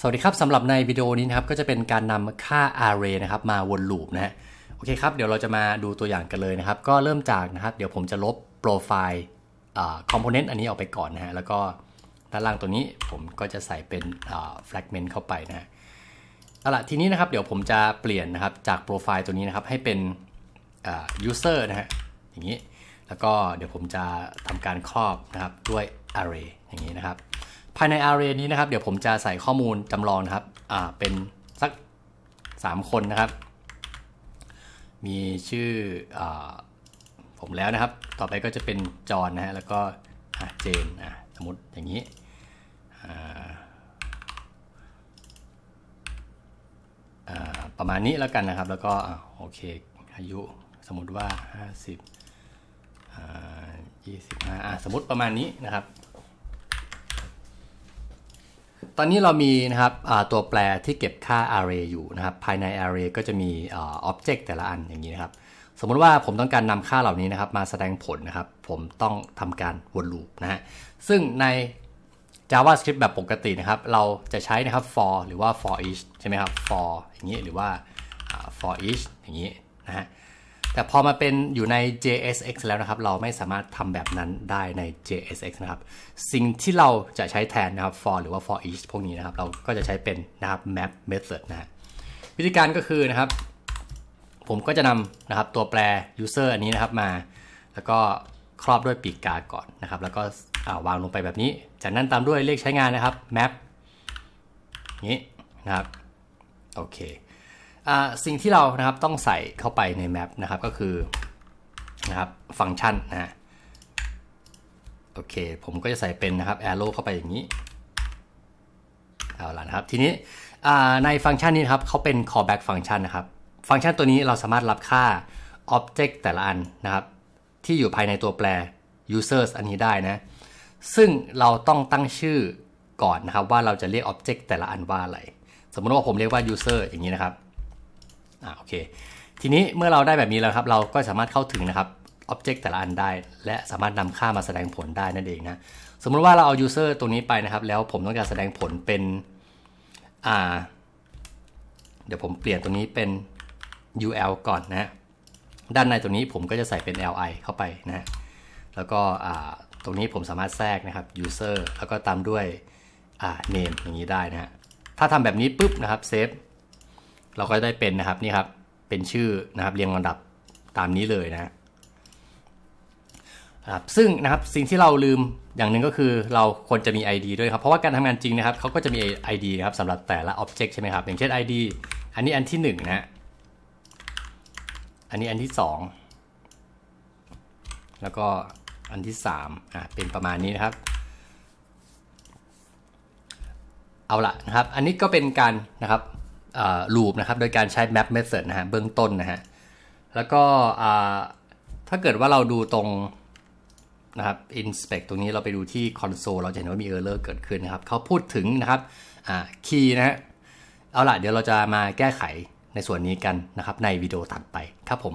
สวัสดีครับสำหรับในวิดีโอนี้นะครับก็จะเป็นการนำค่า array นะครับมาวนลูปนะฮะโอเคครับเดี๋ยวเราจะมาดูตัวอย่างกันเลยนะครับ ก็เริ่มจากนะครับ เดี๋ยวผมจะลบโปรไฟล์คอมโพเนนต์อันนี้ออกไปก่อนนะฮะแล้วก็ด้านล่างตัวนี้ผมก็จะใส่เป็น fragment เข้าไปนะฮะเอาละทีนี้นะครับเดี๋ยวผมจะเปลี่ยนนะครับจากโปรไฟล์ตัวนี้นะครับให้เป็น user นะฮะอย่างนี้ แล้วก็เดี๋ยวผมจะทำการครอบนะครับด้วย array อย่างนี้นะครับ ภายใน array นี้นะครับ เดี๋ยวผมจะใส่ข้อมูลจำลองนะครับอ่าเป็นสัก 3 คนนะครับ มีชื่ออผมแล้วนะครับ ต่อไปก็จะเป็นจอห์นนะฮะแล้วก็เจนอะสมมติอย่างนี้ประมาณนี้แล้วกันนะครับ แล้วก็โอเคอายุสมมติว่า 50อ่า25อะสมมติประมาณนี้นะครับ ตอนนี้เรามีนะครับตัวแปรที่เก็บค่า array อยู่นะครับ ภายใน array ก็จะมี object แต่ละอันอย่างนี้นะครับ สมมติว่าผมต้องการนำค่าเหล่านี้นะครับมาแสดงผลนะครับ ผมต้องทำการวนลูปนะฮะ ซึ่งใน JavaScript แบบปกตินะครับ เราจะใช้นะครับ for หรือว่า for each ใช่ไหมครับ for อย่างนี้หรือว่า for each อย่างนี้นะฮะ แต่พอมาเป็นอยู่ใน JSX แล้วนะครับ เราไม่สามารถทำแบบนั้นได้ใน JSX นะครับ สิ่งที่เราจะใช้แทนนะครับ for หรือว่า for each พวกนี้นะครับ เราก็จะใช้เป็นนะครับ map method นะวิธีการก็คือนะครับ ผมก็จะนำนะครับตัวแปร user อันนี้นะครับมา แล้วก็ครอบด้วยปีกกาก่อนนะครับ แล้วก็วางลงไปแบบนี้ จากนั้นตามด้วยเลขใช้งานนะครับ map นี้นะครับ โอเค สิ่งที่เรานะครับต้องใส่เข้าไปในแมปนะครับก็คือนะครับฟังก์ชันนะโอเค ผมก็จะใส่เป็นนะครับ arrow เข้าไปอย่างนี้เอาละนะครับทีนี้ในฟังก์ชันนี้ครับเขาเป็น callback ฟังก์ชันนะครับฟังก์ชันตัวนี้เราสามารถรับค่า object แต่ละอันนะครับ ที่อยู่ภายในตัวแปร users อันนี้ได้นะ ซึ่งเราต้องตั้งชื่อก่อนนะครับว่าเราจะเรียก object แต่ละอันว่าอะไร สมมติว่าผมเรียกว่า user อย่างนี้นะครับ อ่าโอเค ทีนี้เมื่อเราได้แบบนี้แล้วครับ เราก็สามารถเข้าถึงนะครับอ็อบเจกต์แต่ละอันได้ และสามารถนำค่ามาแสดงผลได้นั่นเองนะ สมมุติว่าเราเอา user ตัวนี้ไปนะครับ แล้วผมต้องการแสดงผลเป็น อ่า เดี๋ยวผมเปลี่ยนตัวนี้เป็น ul ก่อนนะด้านในตัวนี้ผมก็จะใส่เป็น li เข้าไปนะแล้วก็ตรงนี้ผมสามารถแทรกนะครับ user แล้วก็ตามด้วย name อย่างนี้ได้นะถ้าทำแบบนี้ปุ๊บนะครับเซฟ เราก็ได้เป็นนะครับนี่ครับเป็นชื่อนะครับเรียงลำดับตามนี้เลยนะครับซึ่งนะครับสิ่งที่เราลืมอย่างหนึ่งก็คือเราควรจะมี ID ด้วยครับเพราะว่าการทำงานจริงนะครับเขาก็จะมี ID นะครับสำหรับแต่ละ Object ใช่ไหมครับอย่างเช่น ID อันนี้อันที่1นะฮะอันนี้อันที่ 2 แล้วก็อันที่3อะเป็นประมาณนี้นะครับ เอาละนะครับ อันนี้ก็เป็นการนะครับ ลูปนะครับ โดยการใช้ map method นะฮะเบื้องต้นนะฮะ แล้วก็ถ้าเกิดว่าเราดูตรงนะครับ inspect ตรงนี้เราไปดูที่ console เราจะเห็นว่ามี error เกิดขึ้นนะครับ เขาพูดถึงนะครับ key นะฮะ เอาล่ะ เดี๋ยวเราจะมาแก้ไขในส่วนนี้กันนะครับ ในวิดีโอถัดไปครับผม